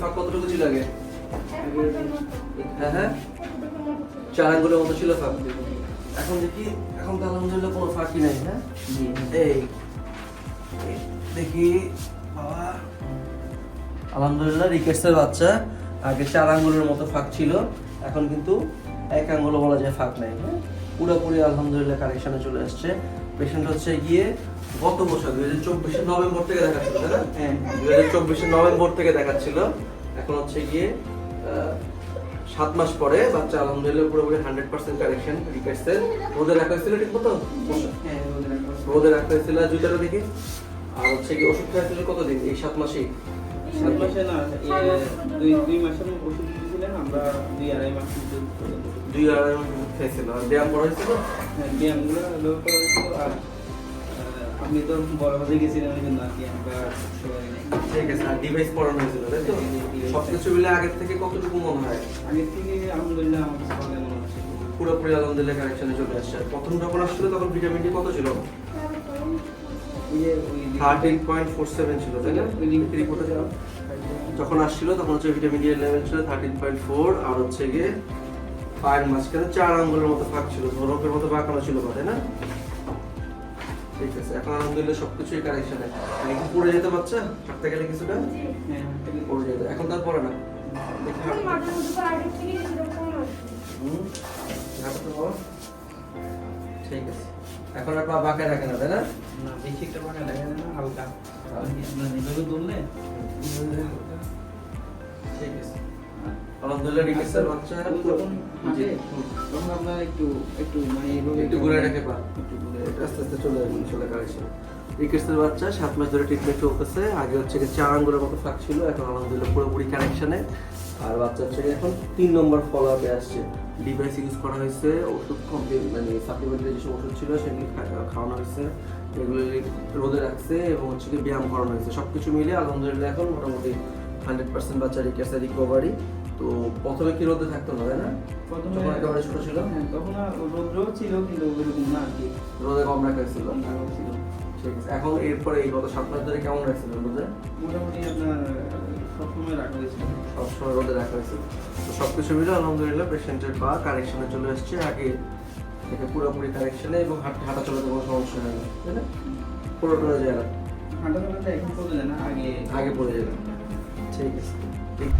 ফাঁক কতটুকু ছিল আগে? হ্যাঁ হ্যাঁ। চার আঙ্গুলের মতো ছিল ফাঁক। এখন দেখি এখন তো আলহামদুলিল্লাহ কোনো ফাঁকই নাই হ্যাঁ? এই, দেখি বাবা। আলহামদুলিল্লাহ রিকেটসের বাচ্চা। আগে চার আঙ্গুলের মতো ফাঁক ছিল। এখন কিন্তু এক আঙ্গুলও বলা যায় ফাঁক নাই হ্যাঁ? পুরোপুরি আলহামদুলিল্লাহ কারেকশনে চলে আসছে। পেশেন্ট হচ্ছে গিয়ে গত বছর দুই হাজার চব্বিশের নভেম্বর থেকে দেখাচ্ছিল তাই না? হ্যাঁ। দুই হাজার চব্বিশের নভেম্বর থেকে দেখাচ্ছিল। এখন হচ্ছে গিয়ে সাত মাস পরে বাচ্চা আলহামদুলিল্লাহ পুরোপুরি হান্ড্রেড পার্সেন্ট কারেকশন রিকেটসের রোদে রাখা হয়েছিল ঠিক মতো হ্যাঁ রোদে রাখা হয়েছিল। জুতাটা দেখি। আর হচ্ছে কি ওষুধ খাইছিল কতদিন? এই সাত মাসেই? সাত মাসে না দুই দুই মাসের ওষুধ আমরা দুই আড়াই মাস দুই আড়াই মাস আর ব্যায়াম করা হয়েছিল? হ্যাঁ ব্যায়ামগুলো লোক করা হয়েছিল। আর আপনি তো বড় হতে গেছিলেন ওই জন্য আর কি আমরা সবাই ঠিক আছে আর ডিভাইস পড়ানো হয়েছিল তাই তো? সবকিছু মিলে আগের থেকে কতটুকু মনে হয়? আগের থেকে আলহামদুলিল্লাহ আমার কাছে ভালো মনে হচ্ছে। পুরোপুরি আলহামদুলিল্লাহ কারেকশনে চলে আসছে। প্রথম যখন আসছিল তখন ভিটামিন ডি কত ছিল? থার্টিন পয়েন্ট ফোর সেভেন ছিল তাই না? ওই লিঙ্ক রিপোর্টে ছিল যখন আসছিল তখন হচ্ছে ভিটামিন ডি এর লেভেল ছিল থার্টিন পয়েন্ট ফোর আর হচ্ছে গিয়ে পায়ের মাঝখানে চার আঙ্গুলের মতো ফাঁক ছিল ধরকের মতো বাঁকানো ছিল তাই না? ঠিক আছে এখন আলহামদুলিল্লাহ সবকিছুই কারেকশনে আগে কি পড়ে যেতে বাচ্চা হাঁটতে গেলে কিছুটা? হ্যাঁ পড়ে যেত। এখন তার পড়ে না? ঠিক আছে। এখন আর পা বাঁকা রাখে না তাই না? না বেশি একটা বাঁকা দেখা না হালকা। আপনার এভাবে ধরলে ঠিক আছে। আলহামদুলিল্লাহ রিকেসের বাচ্চা যখন হাঁটে তখন আপনার একটু একটু মানে এইভাবে একটু ঘুরে আস্তে আস্তে চলে আসবে চলে কারেকশন রিকেটসের বাচ্চা সাত মাস ধরে ট্রিটমেন্ট চলতেছে। আগে হচ্ছে চার আঙ্গুলের মতো ফাঁক ছিল এখন আলহামদুলিল্লাহ পুরোপুরি কানেকশনে আর বাচ্চা হচ্ছে এখন তিন নম্বর ফলো আপে আসছে। ডিভাইস ইউজ করা হয়েছে ওষুধ কমপ্লিট মানে সাপ্লিমেন্টারি যেসব ওষুধ ছিল সেগুলি খাওয়ানো হয়েছে। এগুলি রোদে রাখছে এবং হচ্ছে ব্যায়াম করানো হয়েছে। সব কিছু মিলে আলহামদুলিল্লাহ এখন মোটামুটি হান্ড্রেড পার্সেন্ট বাচ্চা রিকেটসের রিকভারি তো প্রথমে কি রোদে থাকতো না তাই না? প্রথমে যখন একেবারে ছোট ছিল? হ্যাঁ তখন আর ছিল কিন্তু ওইরকম না আর কি। রোদে কম রাখা হয়েছিল? ছিল। ঠিক আছে। এখন এরপরে এই গত সাত মাস ধরে কেমন রাখছিল রোদে? মোটামুটি আপনার সবসময় রাখা হয়েছিল। সবসময় রোদে রাখা হয়েছিল তো সব কিছু মিলে আলহামদুলিল্লাহ পেশেন্টের পা কারেকশনে চলে আসছে। আগে থেকে পুরোপুরি কারেকশনে এবং হাঁটা হাঁটা চলাতে কোনো সমস্যা হয় না তাই না? পুরোটা যায় না। হাঁটা চলাটা এখন পড়ে যায় না আগে আগে পড়ে যাবে। ঠিক আছে। ঠিক